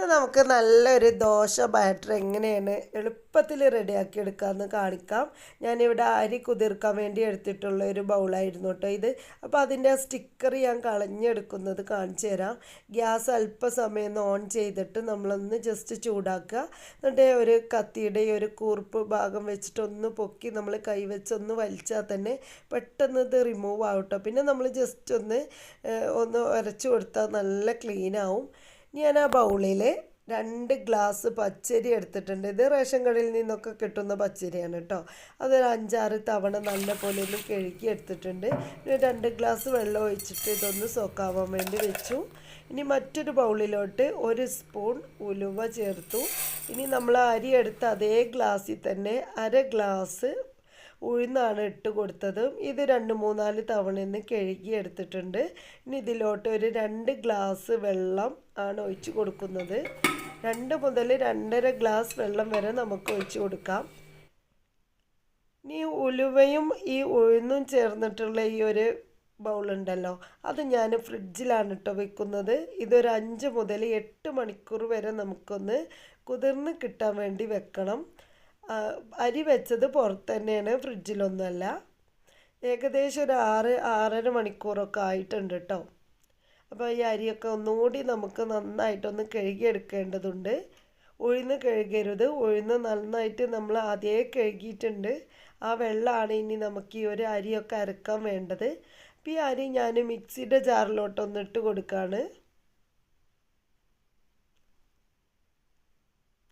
ഇന്ന് നമുക്ക് നല്ലൊരു ദോശ ബാറ്റർ എങ്ങനെയാണ് എളുപ്പത്തിൽ റെഡിയാക്കി എടുക്കാമെന്ന് കാണിക്കാം. ഞാനിവിടെ അരി കുതിർക്കാൻ വേണ്ടി എടുത്തിട്ടുള്ള ഒരു ബൗളായിരുന്നു കേട്ടോ ഇത്. അപ്പോൾ അതിന്റെ സ്റ്റിക്കർ ഞാൻ കളഞ്ഞെടുക്കുന്നത് കാണിച്ചു തരാം. ഗ്യാസ് അല്പസമയം ഓൺ ചെയ്തിട്ട് നമ്മളൊന്ന് ജസ്റ്റ് ചൂടാക്കുക. എന്നിട്ട് ഒരു കത്തിയുടെ ഒരു കൂർപ്പ് ഭാഗം വെച്ചിട്ടൊന്ന് പൊക്കി നമ്മൾ കൈ വെച്ച് ഒന്ന് വലിച്ചാൽ തന്നെ പെട്ടെന്ന് ഇത് റിമൂവ് ആവട്ടോ പിന്നെ നമ്മൾ ജസ്റ്റ് ഒന്ന് ഒന്ന് ഉരച്ചു കൊടുത്താൽ നല്ല ക്ലീൻ ആവും. ഞാൻ ആ ബൗളിൽ രണ്ട് ഗ്ലാസ് പച്ചരി എടുത്തിട്ടുണ്ട്. ഇത് റേഷൻ കടയിൽ നിന്നൊക്കെ കിട്ടുന്ന പച്ചരിയാണ് കേട്ടോ. അതൊരു അഞ്ചാറ് തവണ നല്ല പോലെ ഒന്ന് കഴുകി എടുത്തിട്ടുണ്ട്. ഇനി രണ്ട് ഗ്ലാസ് വെള്ളം ഒഴിച്ചിട്ട് ഇതൊന്ന് സോക്കാവാൻ വേണ്ടി വെച്ചു. ഇനി മറ്റൊരു ബൗളിലോട്ട് ഒരു സ്പൂൺ ഉലുവ ചേർത്തു. ഇനി നമ്മൾ അരി എടുത്ത് അതേ ഗ്ലാസ്സിൽ തന്നെ അര ഗ്ലാസ് ഉഴുന്നാണ് ഇട്ട് കൊടുത്തത്. ഇത് രണ്ട് മൂന്നാൽ തവണ ഇന്ന് കഴുകി എടുത്തിട്ടുണ്ട്. ഇനി ഇതിലോട്ട് ഒരു രണ്ട് ഗ്ലാസ് വെള്ളം ആണ് ഒഴിച്ച് കൊടുക്കുന്നത്. രണ്ട് മുതൽ രണ്ടര ഗ്ലാസ് വെള്ളം വരെ നമുക്ക് ഒഴിച്ച് കൊടുക്കാം. ഇനി ഉലുവയും ഈ ഉഴുന്നും ചേർന്നിട്ടുള്ള ഈ ഒരു ബൗളുണ്ടല്ലോ അത് ഞാൻ ഫ്രിഡ്ജിലാണ് കേട്ടോ വെക്കുന്നത്. ഇതൊരു അഞ്ച് മുതൽ എട്ട് മണിക്കൂർ വരെ നമുക്കൊന്ന് കുതിർന്ന് കിട്ടാൻ വേണ്ടി വെക്കണം. അരി വെച്ചത് പുറത്ത് തന്നെയാണ് ഫ്രിഡ്ജിലൊന്നുമല്ല ഏകദേശം ഒരു ആറ് ആറര മണിക്കൂറൊക്കെ ആയിട്ടുണ്ട് കേട്ടോ അപ്പോൾ ഈ അരിയൊക്കെ ഒന്നുകൂടി നമുക്ക് നന്നായിട്ടൊന്ന് കഴുകിയെടുക്കേണ്ടതുണ്ട്. ഉഴുന്ന് കഴുകരുത്. ഉഴുന്ന് നന്നായിട്ട് നമ്മൾ ആദ്യേ കഴുകിയിട്ടുണ്ട്. ആ വെള്ളമാണ് ഇനി നമുക്ക് ഈ ഒരു അരിയൊക്കെ അരക്കാൻ വേണ്ടത്. അപ്പോൾ ഈ അരി ഞാൻ മിക്സിയുടെ ജാറിലോട്ടൊന്ന് ഇട്ട് കൊടുക്കുകയാണ്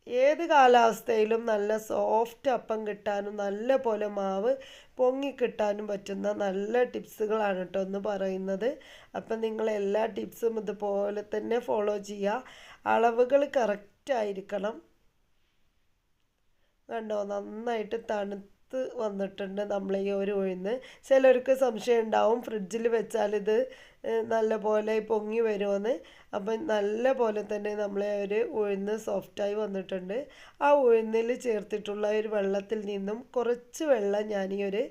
ഏത് കാലാവസ്ഥയിലും നല്ല സോഫ്റ്റ് അപ്പം കിട്ടാനും നല്ല പോലെ മാവ് പൊങ്ങി കിട്ടാനും പറ്റുന്ന നല്ല ടിപ്സുകളാണ് കേട്ടോ ഒന്ന് പറയുന്നത്. അപ്പം നിങ്ങൾ എല്ലാ ടിപ്സും ഇതുപോലെ തന്നെ ഫോളോ ചെയ്യുക. അളവുകൾ കറക്റ്റ് ആയിരിക്കണം. കണ്ടോ? നന്നായിട്ട് തണുത്ത് വന്നിട്ടുണ്ട് നമ്മൾ ഈ ഒരു ഉഴുന്ന്. ചിലർക്ക് സംശയം ഉണ്ടാവും ഫ്രിഡ്ജിൽ വെച്ചാൽ ഇത് നല്ല പോലെ പൊങ്ങി വരുമെന്ന് അപ്പം നല്ല പോലെ തന്നെ നമ്മളെ ഒരു ഉഴുന്ന് സോഫ്റ്റായി വന്നിട്ടുണ്ട്. ആ ഉഴുന്നിൽ ചേർത്തിട്ടുള്ള ഒരു വെള്ളത്തിൽ നിന്നും കുറച്ച് വെള്ളം ഞാൻ ഈ ഒരു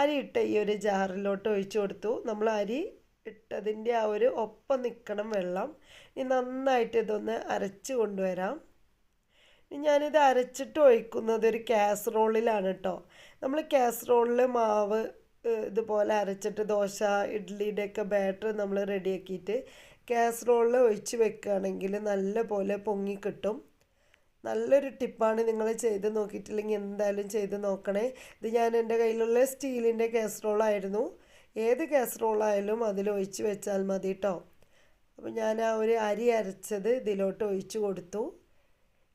അരി ഇട്ട ഈ ഒരു ജാറിലോട്ട് ഒഴിച്ചു കൊടുത്തു. നമ്മൾ അരി ഇട്ടതിന്റെ ആ ഒരു ഒപ്പം നിൽക്കണം വെള്ളം. ഇനി നന്നായിട്ട് ഇതൊന്ന് അരച്ച് കൊണ്ടുവരാം. ഞാനിത് അരച്ചിട്ട് ഒഴിക്കുന്നത് ഒരു കാസറോളിലാണ് കേട്ടോ നമ്മൾ കാസറോളിൽ മാവ് ഇതുപോലെ അരച്ചിട്ട് ദോശ ഇഡ്ഡലിയുടെയൊക്കെ ബാറ്റർ നമ്മൾ റെഡിയാക്കിയിട്ട് കാസറോളിൽ ഒഴിച്ച് വെക്കുകയാണെങ്കിൽ നല്ലപോലെ പൊങ്ങി കിട്ടും. നല്ലൊരു ടിപ്പാണ് നിങ്ങൾ ചെയ്ത് നോക്കിയിട്ടില്ലെങ്കിൽ എന്തായാലും ചെയ്ത് നോക്കണേ. ഇത് ഞാൻ എന്റെ കയ്യിലുള്ള സ്റ്റീലിന്റെ കാസറോളായിരുന്നു ഏത് കാസറോളായാലും അതിൽ ഒഴിച്ച് വെച്ചാൽ മതി കേട്ടോ അപ്പോൾ ഞാൻ ആ ഒരു അരി അരച്ചത് ഇതിലോട്ട് ഒഴിച്ച് കൊടുത്തു.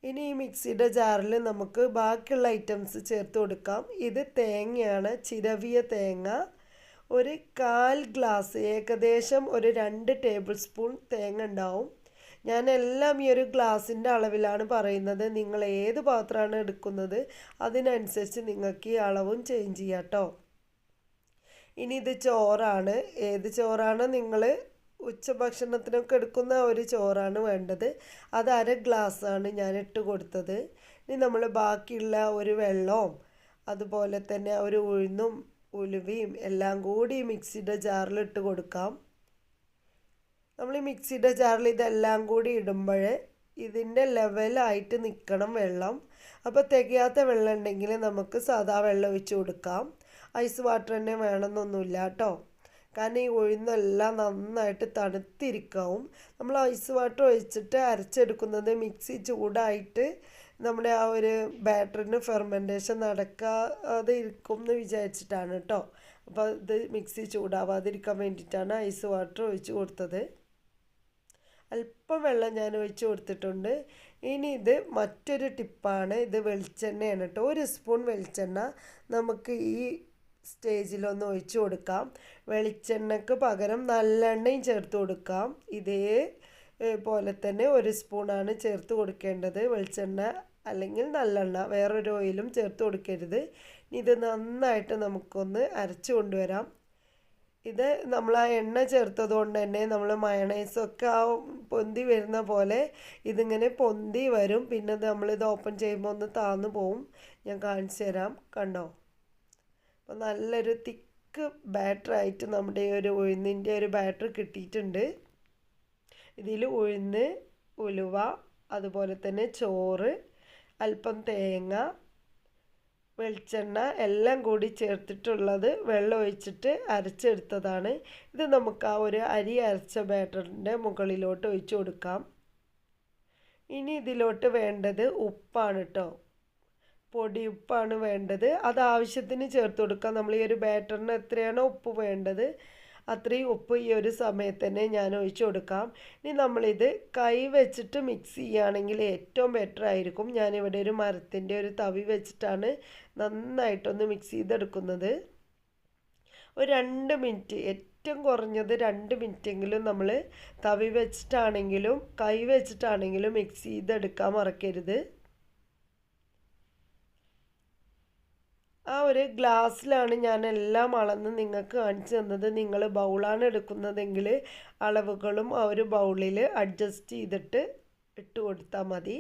ഇനി ഈ മിക്സിയുടെ ജാറിൽ നമുക്ക് ബാക്കിയുള്ള ഐറ്റംസ് ചേർത്ത് കൊടുക്കാം. ഇത് തേങ്ങയാണ് ചിരവിയ തേങ്ങ ഒരു കാൽ ഗ്ലാസ് ഏകദേശം ഒരു രണ്ട് ടേബിൾ സ്പൂൺ തേങ്ങ ഉണ്ടാവും. ഞാൻ എല്ലാം ഈ ഒരു ഗ്ലാസിന്റെ അളവിലാണ് പറയുന്നത്. നിങ്ങൾ ഏത് പാത്രമാണ് എടുക്കുന്നത് അതിനനുസരിച്ച് നിങ്ങൾക്ക് ഈ അളവും ചേഞ്ച് ചെയ്യാം കേട്ടോ ഇനി ഇത് ചോറാണ്. ഏത് ചോറാണ് നിങ്ങൾ ഉച്ചഭക്ഷണത്തിനൊക്കെ എടുക്കുന്ന ഒരു ചോറാണ് വേണ്ടത്. അത് അര ഗ്ലാസ്സാണ് ഞാൻ ഇട്ട് കൊടുത്തത്. ഇനി നമ്മൾ ബാക്കിയുള്ള ഒരു വെള്ളവും അതുപോലെ തന്നെ ഒരു ഉഴുന്നും ഉലുവയും എല്ലാം കൂടി മിക്സിയുടെ ജാറിൽ ഇട്ട് കൊടുക്കാം. നമ്മൾ ഈ മിക്സിയുടെ ജാറിൽ ഇതെല്ലാം കൂടി ഇടുമ്പോൾ ഇതിന്റെ ലെവലായിട്ട് നിൽക്കണം വെള്ളം. അപ്പോൾ തികയാത്ത വെള്ളം ഉണ്ടെങ്കിൽ നമുക്ക് സാധാ വെള്ളം ഒഴിച്ച് കൊടുക്കാം. ഐസ് വാട്ടർ തന്നെ വേണമെന്നൊന്നുമില്ല കേട്ടോ. കാരണം ഈ ഉഴുന്നെല്ലാം നന്നായിട്ട് തണുത്തിരിക്കാവും. നമ്മൾ ഐസ് വാട്ടർ ഒഴിച്ചിട്ട് അരച്ചെടുക്കുന്നത് മിക്സി ചൂടായിട്ട് നമ്മുടെ ആ ഒരു ബാറ്ററിന് ഫെർമെന്റേഷൻ നടക്കാതെ ഇരിക്കും എന്ന് വിചാരിച്ചിട്ടാണ് കേട്ടോ അപ്പോൾ ഇത് മിക്സി ചൂടാവാതിരിക്കാൻ വേണ്ടിയിട്ടാണ് ഐസ് വാട്ടർ ഒഴിച്ച് കൊടുത്തത്. അല്പം വെള്ളം ഞാൻ ഒഴിച്ച് കൊടുത്തിട്ടുണ്ട്. ഇനി ഇത് മറ്റൊരു ടിപ്പാണ്. ഇത് വെളിച്ചെണ്ണയാണ് കേട്ടോ ഒരു സ്പൂൺ വെളിച്ചെണ്ണ നമുക്ക് ഈ സ്റ്റേജിലൊന്ന് ഒഴിച്ചു കൊടുക്കാം. വെളിച്ചെണ്ണക്ക് പകരം നല്ലെണ്ണയും ചേർത്ത് കൊടുക്കാം. ഇതേ പോലെ തന്നെ ഒരു സ്പൂണാണ് ചേർത്ത് കൊടുക്കേണ്ടത്. വെളിച്ചെണ്ണ അല്ലെങ്കിൽ നല്ലെണ്ണ വേറൊരു ഓയിലും ചേർത്ത് കൊടുക്കരുത്. ഇത് നന്നായിട്ട് നമുക്കൊന്ന് അരച്ച് കൊണ്ടുവരാം. ഇത് നമ്മൾ ആ എണ്ണ ചേർത്തത് കൊണ്ട് തന്നെ നമ്മൾ മയണൈസൊക്കെ ആ പൊന്തി വരുന്ന പോലെ ഇതിങ്ങനെ പൊന്തി വരും. പിന്നെ നമ്മളിത് ഓപ്പൺ ചെയ്യുമ്പോൾ ഒന്ന് താന്നു പോവും. ഞാൻ കാണിച്ചു തരാം. കണ്ടോ? അപ്പോൾ നല്ലൊരു തിക്ക് ബാറ്ററായിട്ട് നമ്മുടെ ഈ ഒരു ഉഴുന്നിന്റെ ഒരു ബാറ്റർ കിട്ടിയിട്ടുണ്ട്. ഇതിൽ ഉഴുന്ന് ഉലുവ അതുപോലെ തന്നെ ചോറ് അല്പം തേങ്ങ വെളിച്ചെണ്ണ എല്ലാം കൂടി ചേർത്തിട്ടുള്ളത് വെള്ളം ഒഴിച്ചിട്ട് അരച്ചെടുത്തതാണ്. ഇത് നമുക്ക് ആ ഒരു അരി അരച്ച ബാറ്ററിന്റെ മുകളിലോട്ട് ഒഴിച്ചു കൊടുക്കാം. ഇനി ഇതിലോട്ട് വേണ്ടത് ഉപ്പാണ് കേട്ടോ പൊടി ഉപ്പാണ് വേണ്ടത്. അത് ആവശ്യത്തിന് ചേർത്ത് കൊടുക്കാം. നമ്മൾ ഈ ഒരു ബാറ്ററിന് എത്രയാണോ ഉപ്പ് വേണ്ടത് അത്രയും ഉപ്പ് ഈ ഒരു സമയത്ത് തന്നെ ഞാൻ ഒഴിച്ചു കൊടുക്കാം. ഇനി നമ്മളിത് കൈ വെച്ചിട്ട് മിക്സ് ചെയ്യുകയാണെങ്കിൽ ഏറ്റവും ബെറ്റർ ആയിരിക്കും. ഞാനിവിടെ ഒരു മരത്തിന്റെ ഒരു തവി വെച്ചിട്ടാണ് നന്നായിട്ടൊന്ന് മിക്സ് ചെയ്തെടുക്കുന്നത്. ഒരു രണ്ട് മിനിറ്റ് ഏറ്റവും കുറഞ്ഞത് രണ്ട് മിനിറ്റെങ്കിലും നമ്മൾ തവി വെച്ചിട്ടാണെങ്കിലും കൈ വെച്ചിട്ടാണെങ്കിലും മിക്സ് ചെയ്തെടുക്കാൻ മറക്കരുത്. ആ ഒരു ഗ്ലാസ്സിലാണ് ഞാൻ എല്ലാം അളന്ന് നിങ്ങൾക്ക് കാണിച്ചു തന്നത്. നിങ്ങൾ ബൗളാണ് എടുക്കുന്നതെങ്കിൽ അളവുകളും ആ ഒരു ബൗളിൽ അഡ്ജസ്റ്റ് ചെയ്തിട്ട് ഇട്ട് കൊടുത്താൽ മതി.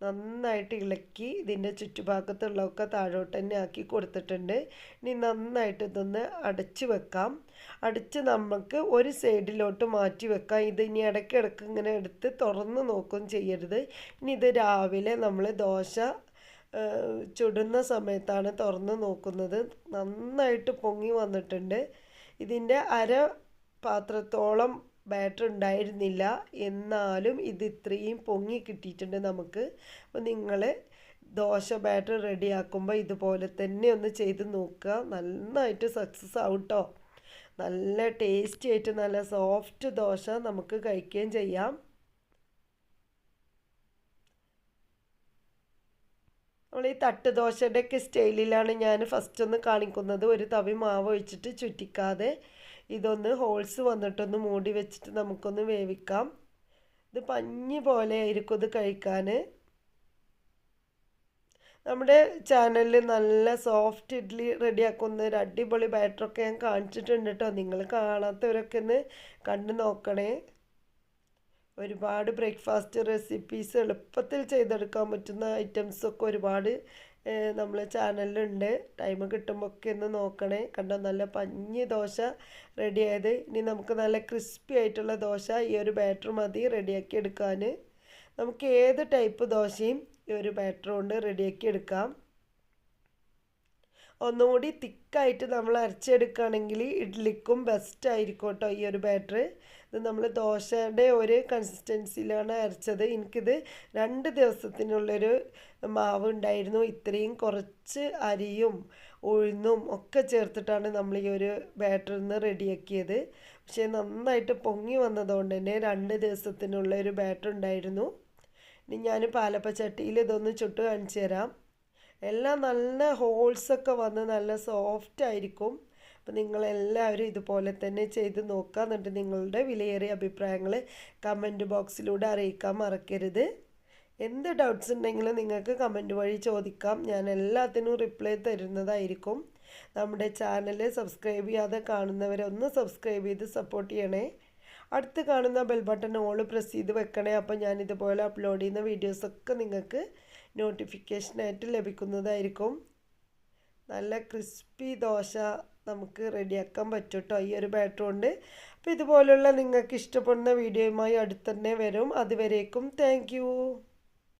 നന്നായിട്ട് ഇളക്കി ഇതിന്റെ ചുറ്റുഭാഗത്തുള്ളതൊക്കെ താഴോട്ട് തന്നെ ആക്കി കൊടുത്തിട്ടുണ്ട്. ഇനി നന്നായിട്ട് ഇതൊന്ന് അടച്ച് വെക്കാം. അടച്ച് നമുക്ക് ഒരു സൈഡിലോട്ട് മാറ്റി വെക്കാം. ഇത് ഇനി ഇടയ്ക്കിടയ്ക്ക് ഇങ്ങനെ എടുത്ത് തുറന്ന് നോക്കുകയും ചെയ്യരുത്. ഇനി ഇത് രാവിലെ നമ്മൾ ദോശ ചുടുന്ന സമയത്താണ് തുറന്ന് നോക്കുന്നത്. നന്നായിട്ട് പൊങ്ങി വന്നിട്ടുണ്ട്. ഇതിന്റെ അര പാത്രത്തോളം ബാറ്റർ ഉണ്ടായിരുന്നില്ല. എന്നാലും ഇത് ഇത്രയും പൊങ്ങി കിട്ടിയിട്ടുണ്ട് നമുക്ക്. അപ്പോൾ നിങ്ങൾ ദോശ ബാറ്റർ റെഡിയാക്കുമ്പോൾ ഇതുപോലെ തന്നെ ഒന്ന് ചെയ്ത് നോക്കുക. നന്നായിട്ട് സക്സസ് ആവും നല്ല ടേസ്റ്റി ആയിട്ട് നല്ല സോഫ്റ്റ് ദോശ നമുക്ക് കഴിക്കുകയും ചെയ്യാം. നമ്മൾ ഈ തട്ട് ദോശയുടെയൊക്കെ സ്റ്റൈലിലാണ് ഞാൻ ഫസ്റ്റ് ഒന്ന് കാണിക്കുന്നത്. ഒരു തവി മാവ് ഒഴിച്ചിട്ട് ചുറ്റിക്കാതെ ഇതൊന്ന് ഹോൾസ് വന്നിട്ടൊന്ന് മൂടി വെച്ചിട്ട് നമുക്കൊന്ന് വേവിക്കാം. ഇത് പഞ്ഞി പോലെ ആയിരിക്കും ഇത് കഴിക്കാൻ നമ്മുടെ ചാനലിൽ നല്ല സോഫ്റ്റ് ഇഡ്ഡലി റെഡിയാക്കുന്ന ഒരു അടിപൊളി ബാറ്ററൊക്കെ ഞാൻ കാണിച്ചിട്ടുണ്ട് കേട്ടോ. നിങ്ങൾ കാണാത്തവരൊക്കെ ഒന്ന് കണ്ടു നോക്കണേ. ഒരുപാട് ബ്രേക്ക്ഫാസ്റ്റ് റെസിപ്പീസ് എളുപ്പത്തിൽ ചെയ്തെടുക്കാൻ പറ്റുന്ന ഐറ്റംസൊക്കെ ഒരുപാട് നമ്മളെ ചാനലിലുണ്ട്. ടൈം കിട്ടുമ്പോൾ ഒക്കെ ഒന്ന് നോക്കണേ. കണ്ടോ നല്ല പഞ്ഞി ദോശ റെഡിയായത്. ഇനി നമുക്ക് നല്ല ക്രിസ്പി ആയിട്ടുള്ള ദോശ ഈ ഒരു ബാറ്റർ മതി റെഡിയാക്കി എടുക്കാൻ. നമുക്ക് ഏത് ടൈപ്പ് ദോശയും ഈ ഒരു ബാറ്റർ കൊണ്ട് റെഡിയാക്കി എടുക്കാം. ഒന്നുകൂടി തിക്കായിട്ട് നമ്മൾ അരച്ചെടുക്കുകയാണെങ്കിൽ ഇഡ്ലിക്കും ബെസ്റ്റ് ആയിരിക്കും കേട്ടോ ഈ ഒരു ബാറ്റർ ഇത് നമ്മൾ ദോശയുടെ ഒരു കൺസിസ്റ്റൻസിയിലാണ് അരച്ചത്. എനിക്കിത് രണ്ട് ദിവസത്തിനുള്ളൊരു മാവ് ഉണ്ടായിരുന്നു. ഇത്രയും കുറച്ച് അരിയും ഉഴുന്നും ഒക്കെ ചേർത്തിട്ടാണ് നമ്മൾ ഈ ഒരു ബാറ്ററിൽ നിന്ന് റെഡിയാക്കിയത് പക്ഷേ നന്നായിട്ട് പൊങ്ങി വന്നതുകൊണ്ട് തന്നെ രണ്ട് ദിവസത്തിനുള്ള ഒരു ബാറ്റർ ഉണ്ടായിരുന്നു. ഇനി ഞാൻ പാലപ്പച്ചട്ടിയിൽ ഇതൊന്ന് ചുട്ട് കാണിച്ചു തരാം എല്ലാം നല്ല ഹോൾസൊക്കെ വന്ന് നല്ല സോഫ്റ്റ് ആയിരിക്കും. അപ്പോൾ നിങ്ങളെല്ലാവരും ഇതുപോലെ തന്നെ ചെയ്ത് നോക്കുക എന്നിട്ട് നിങ്ങളുടെ വിലയേറിയ അഭിപ്രായങ്ങൾ കമന്റ് ബോക്സിലൂടെ അറിയിക്കാൻ മറക്കരുത്. എന്ത് ഡൗട്ട്സ് ഉണ്ടെങ്കിലും നിങ്ങൾക്ക് കമന്റ് വഴി ചോദിക്കാം. ഞാൻ എല്ലാത്തിനും റിപ്ലൈ തരുന്നതായിരിക്കും. നമ്മുടെ ചാനൽ സബ്സ്ക്രൈബ് ചെയ്യാതെ കാണുന്നവരൊന്ന് സബ്സ്ക്രൈബ് ചെയ്ത് സപ്പോർട്ട് ചെയ്യണേ. അടുത്ത് കാണുന്ന ബെൽ ബട്ടൺ ഓൾ പ്രസ് ചെയ്ത് വെക്കണേ. അപ്പോൾ ഞാൻ ഇതുപോലെ അപ്ലോഡ് ചെയ്യുന്ന വീഡിയോസൊക്കെ നിങ്ങൾക്ക് നോട്ടിഫിക്കേഷനായിട്ട് ലഭിക്കുന്നതായിരിക്കും. നല്ല ക്രിസ്പി ദോശ നമുക്ക് റെഡിയാക്കാൻ പറ്റും കേട്ടോ ഈ ഒരു ബാറ്റർ കൊണ്ട്. അപ്പോൾ ഇതുപോലുള്ള നിങ്ങൾക്ക് ഇഷ്ടപ്പെടുന്ന വീഡിയോയുമായി അടുത്തന്നെ വരും. അതുവരേക്കും താങ്ക്